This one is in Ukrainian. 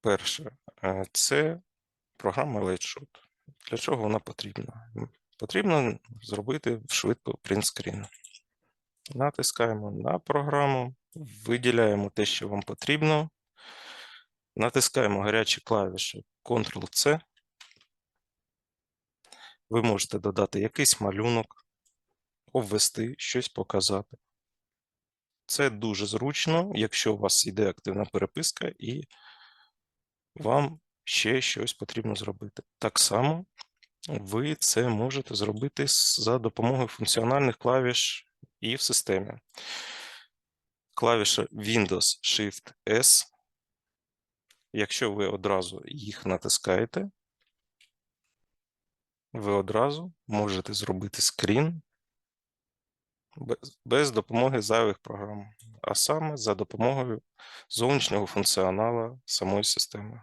Перше, е, це програма LightShot. Для чого вона потрібна? Потрібно зробити швидко принтскрін. Натискаємо на програму, виділяємо те, що вам потрібно. Натискаємо гарячі клавіші Ctrl-C. Ви можете додати якийсь малюнок, обвести, щось показати. Це дуже зручно, якщо у вас йде активна переписка і вам ще щось потрібно зробити. Так само ви це можете зробити за допомогою функціональних клавіш і в системі. Клавіша Windows Shift S. Якщо ви одразу їх натискаєте, ви одразу можете зробити скрін без, допомоги зайвих програм, а саме за допомогою зовнішнього функціоналу самої системи.